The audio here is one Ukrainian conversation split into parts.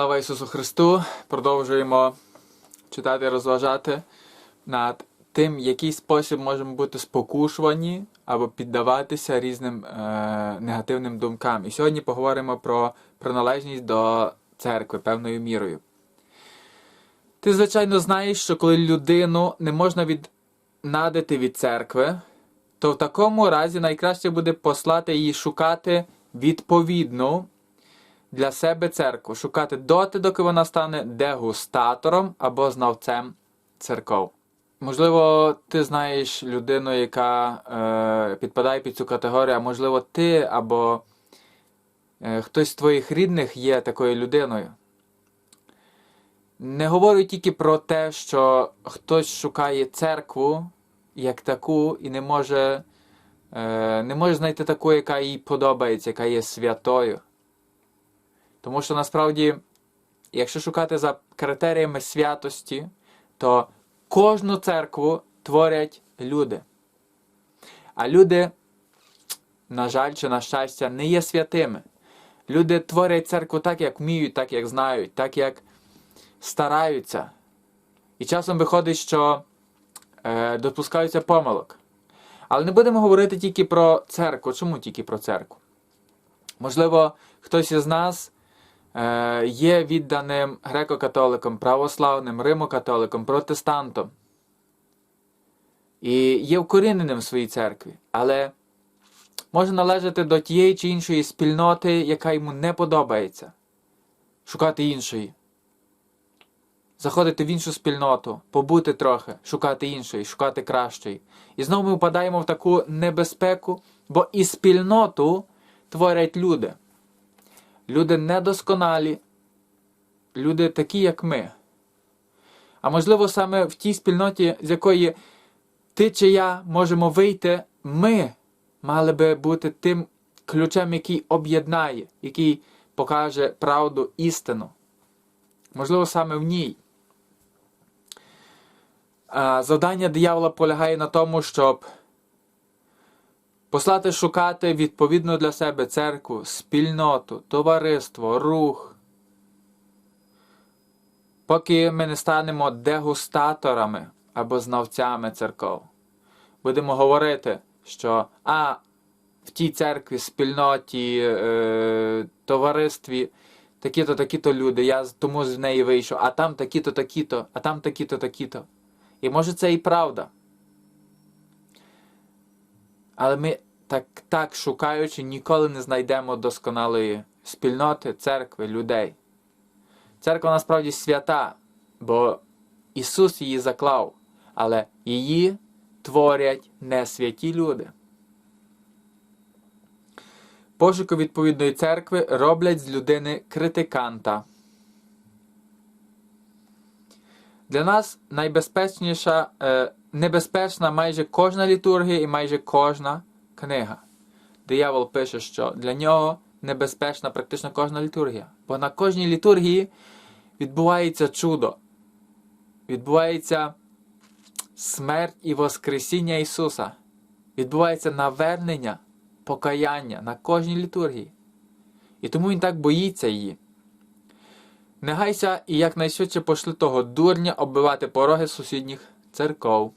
Слава Ісусу Христу! Продовжуємо читати і розважати над тим, в який спосіб можемо бути спокушувані або піддаватися різним е, негативним думкам. І сьогодні поговоримо про приналежність до церкви певною мірою. Ти, звичайно, знаєш, що коли людину не можна віднадити від церкви, то в такому разі найкраще буде послати її шукати відповідну для себе церкву, шукати доти, доки вона стане дегустатором або знавцем церков. Можливо, ти знаєш людину, яка е, підпадає під цю категорію, а можливо, ти або е, хтось з твоїх рідних є такою людиною. Не говорю тільки про те, що хтось шукає церкву як таку і не може, е, не може знайти таку, яка їй подобається, яка є святою. Тому що насправді, якщо шукати за критеріями святості, то кожну церкву творять люди. А люди, на жаль, чи на щастя, не є святими. Люди творять церкву так, як вміють, так, як знають, так, як стараються. І часом виходить, що е, допускаються помилок. Але не будемо говорити тільки про церкву. Чому тільки про церкву? Можливо, хтось із нас є відданим греко-католиком, православним, римокатоликом, протестантом. І є вкоріненим в своїй церкві, але може належати до тієї чи іншої спільноти, яка йому не подобається, шукати іншої. Заходити в іншу спільноту, побути трохи, шукати іншої, шукати кращої. І знову ми впадаємо в таку небезпеку, бо і спільноту творять люди. Люди недосконалі, люди такі, як ми. А можливо, саме в тій спільноті, з якої ти чи я можемо вийти, ми мали би бути тим ключем, який об'єднає, який покаже правду істину. Можливо, саме в ній. Завдання диявола полягає на тому, щоб послати шукати відповідно для себе церкву, спільноту, товариство, рух. Поки ми не станемо дегустаторами або знавцями церков. Будемо говорити, що а в тій церкві, спільноті, е, товаристві такі-то, такі-то люди, я тому з неї вийшов, а там такі-то, такі-то, а там такі-то, такі-то. І може це і правда. Але ми так, так шукаючи, ніколи не знайдемо досконалої спільноти, церкви, людей. Церква насправді свята, бо Ісус її заклав, але її творять не святі люди. Пошуку відповідної церкви роблять з людини критиканта. Для нас найбезпечніша, е, небезпечна майже кожна літургія і майже кожна книга. Диявол пише, що для нього небезпечна практично кожна літургія. Бо на кожній літургії відбувається чудо, відбувається смерть і Воскресіння Ісуса, відбувається навернення, покаяння на кожній літургії. І тому Він так боїться її. Не гайся і якнайшвидше пошли того дурня оббивати пороги сусідніх церков.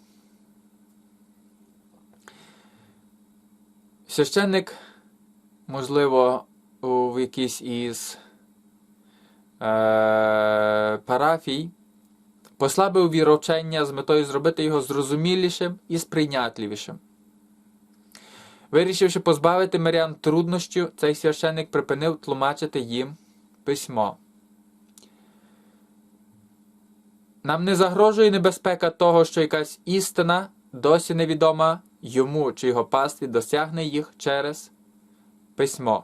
Священник, можливо, у якійсь із е, парафій послабив віровчення з метою зробити його зрозумілішим і сприйнятливішим. Вирішивши позбавити мирян труднощів, цей священник припинив тлумачити їм письмо. Нам не загрожує небезпека того, що якась істина досі невідома йому чи його пастві досягне їх через письмо.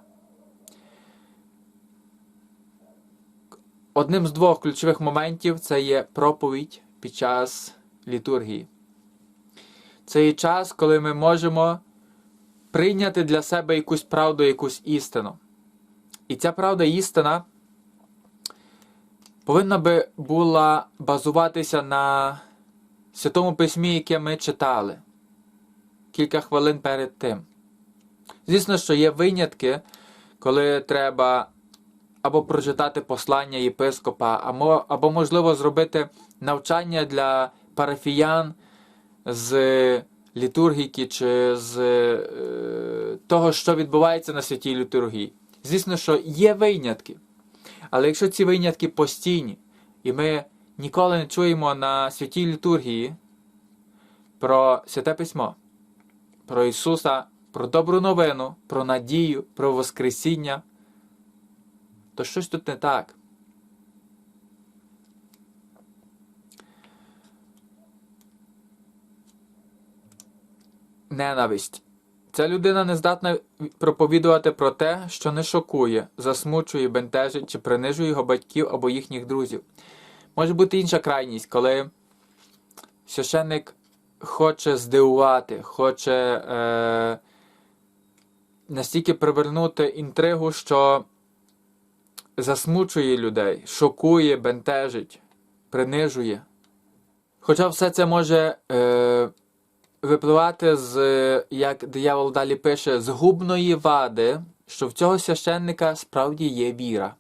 Одним з двох ключових моментів це є проповідь під час літургії. Це є час, коли ми можемо прийняти для себе якусь правду, якусь істину. І ця правда істина повинна би була базуватися на Святому Письмі, яке ми читали кілька хвилин перед тим. Звісно, що є винятки, коли треба або прочитати послання єпископа, або, можливо зробити навчання для парафіян з літургіки чи з е, того, що відбувається на святій літургії. Звісно, що є винятки. Але якщо ці винятки постійні, і ми ніколи не чуємо на святій літургії про святе письмо, про Ісуса, про добру новину, про надію, про Воскресіння, то щось тут не так. Ненависть. Ця людина не здатна проповідувати про те, що не шокує, засмучує, бентежить чи принижує його батьків або їхніх друзів. Може бути інша крайність, коли священник хоче здивувати, хоче е, настільки привернути інтригу, що засмучує людей, шокує, бентежить, принижує. Хоча все це може е, випливати з, як диявол далі пише, згубної вади, що в цього священника справді є віра.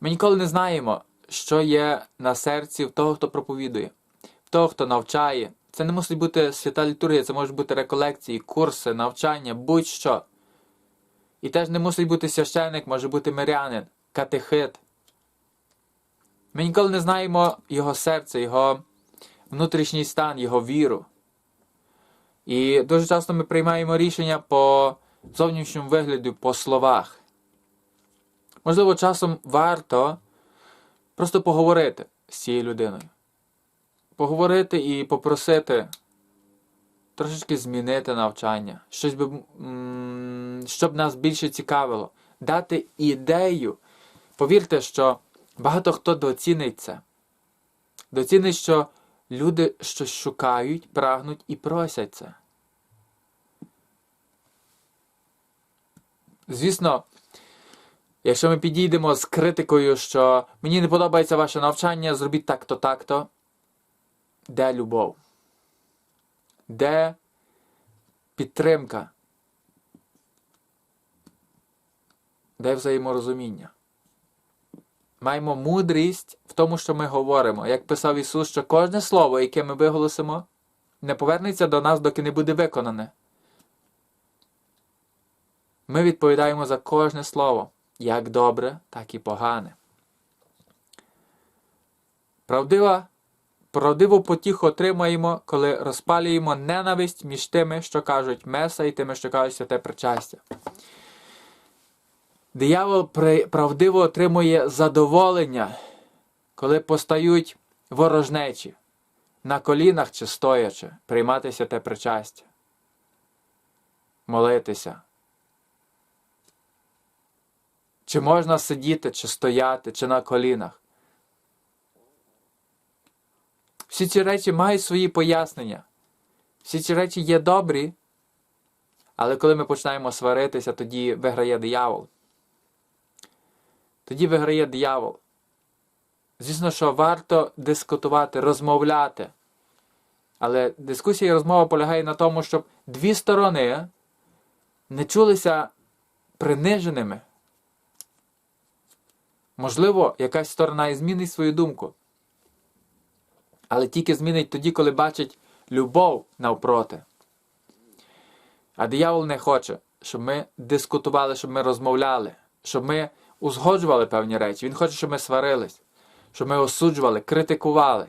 Ми ніколи не знаємо, що є на серці в того, хто проповідує, в того, хто навчає. Це не мусить бути свята літургія, це можуть бути реколекції, курси, навчання, будь-що. І теж не мусить бути священник, може бути мирянин, катехит. Ми ніколи не знаємо його серце, його внутрішній стан, його віру. І дуже часто ми приймаємо рішення по зовнішньому вигляду, по словах. Можливо, часом варто просто поговорити з цією людиною. Поговорити і попросити трошечки змінити навчання, щось би, щоб нас більше цікавило, дати ідею. Повірте, що багато хто доцінить це. Доцінить, що люди щось шукають, прагнуть і просять це. Звісно, якщо ми підійдемо з критикою, що мені не подобається ваше навчання, зробіть так-то, так-то, де любов? Де підтримка? Де взаєморозуміння? Маємо мудрість в тому, що ми говоримо. Як писав Ісус, що кожне слово, яке ми виголосимо, не повернеться до нас, доки не буде виконане. Ми відповідаємо за кожне слово, як добре, так і погане. Правдива, правдиву потіху отримаємо, коли розпалюємо ненависть між тими, що кажуть Меса, і тими, що кажуть святе причастя. Диявол правдиво отримує задоволення, коли постають ворожнечі, на колінах чи стоячи, приймати святе причастя, молитися. Чи можна сидіти, чи стояти, чи на колінах? Всі ці речі мають свої пояснення. Всі ці речі є добрі, але коли ми починаємо сваритися, тоді виграє диявол. Тоді виграє диявол. Звісно, що варто дискутувати, розмовляти. Але дискусія і розмова полягає на тому, щоб дві сторони не чулися приниженими. Можливо, якась сторона і змінить свою думку. Але тільки змінить тоді, коли бачить любов навпроти. А диявол не хоче, щоб ми дискутували, щоб ми розмовляли, щоб ми узгоджували певні речі. Він хоче, щоб ми сварились, щоб ми осуджували, критикували.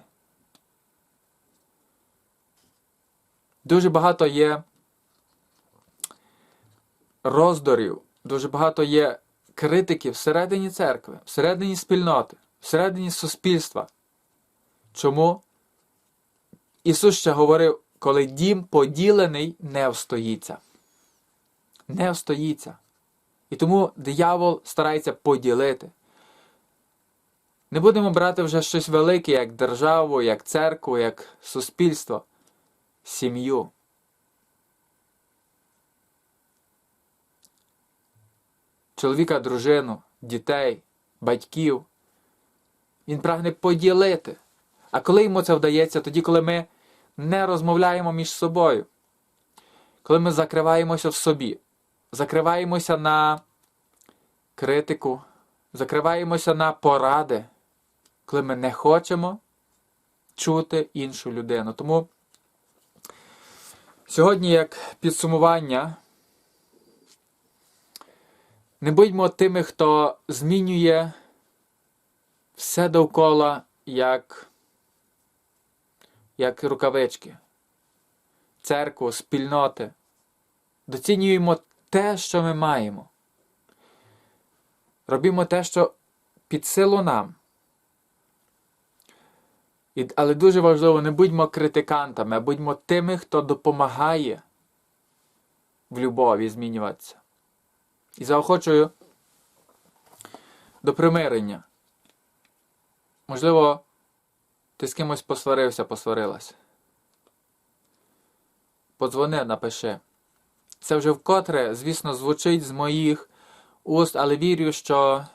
Дуже багато є роздорів, дуже багато є критики всередині церкви, всередині спільноти, всередині суспільства. Чому? Ісус ще говорив, коли дім поділений, не встоїться. Не встоїться. І тому диявол старається поділити. Не будемо брати вже щось велике, як державу, як церкву, як суспільство, сім'ю. Чоловіка, дружину, дітей, батьків. Він прагне поділити. А коли йому це вдається, тоді, коли ми не розмовляємо між собою, коли ми закриваємося в собі, закриваємося на критику, закриваємося на поради, коли ми не хочемо чути іншу людину. Тому сьогодні, як підсумування, не будьмо тими, хто змінює все довкола як, як рукавички, церкву, спільноти. Доцінюємо те, що ми маємо. Робімо те, що під силу нам. І, але дуже важливо, не будьмо критикантами, а будьмо тими, хто допомагає в любові змінюватися. І заохочую до примирення. Можливо, ти з кимось посварився, посварилася. Подзвони, напиши. Це вже вкотре, звісно, звучить з моїх уст, але вірю, що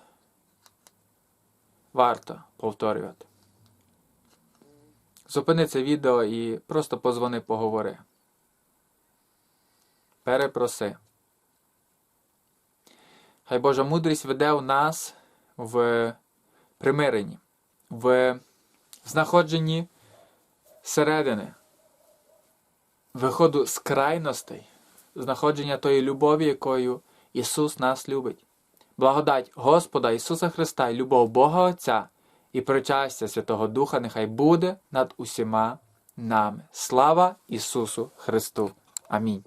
варто повторювати. Зупини це відео і просто позвони, поговори. Перепроси. Хай Божа мудрість веде у нас в примиренні, в знаходженні середини, виходу з крайностей, знаходження тої любові, якою Ісус нас любить. Благодать Господа Ісуса Христа і любов Бога Отця і причастя Святого Духа нехай буде над усіма нами. Слава Ісусу Христу! Амінь.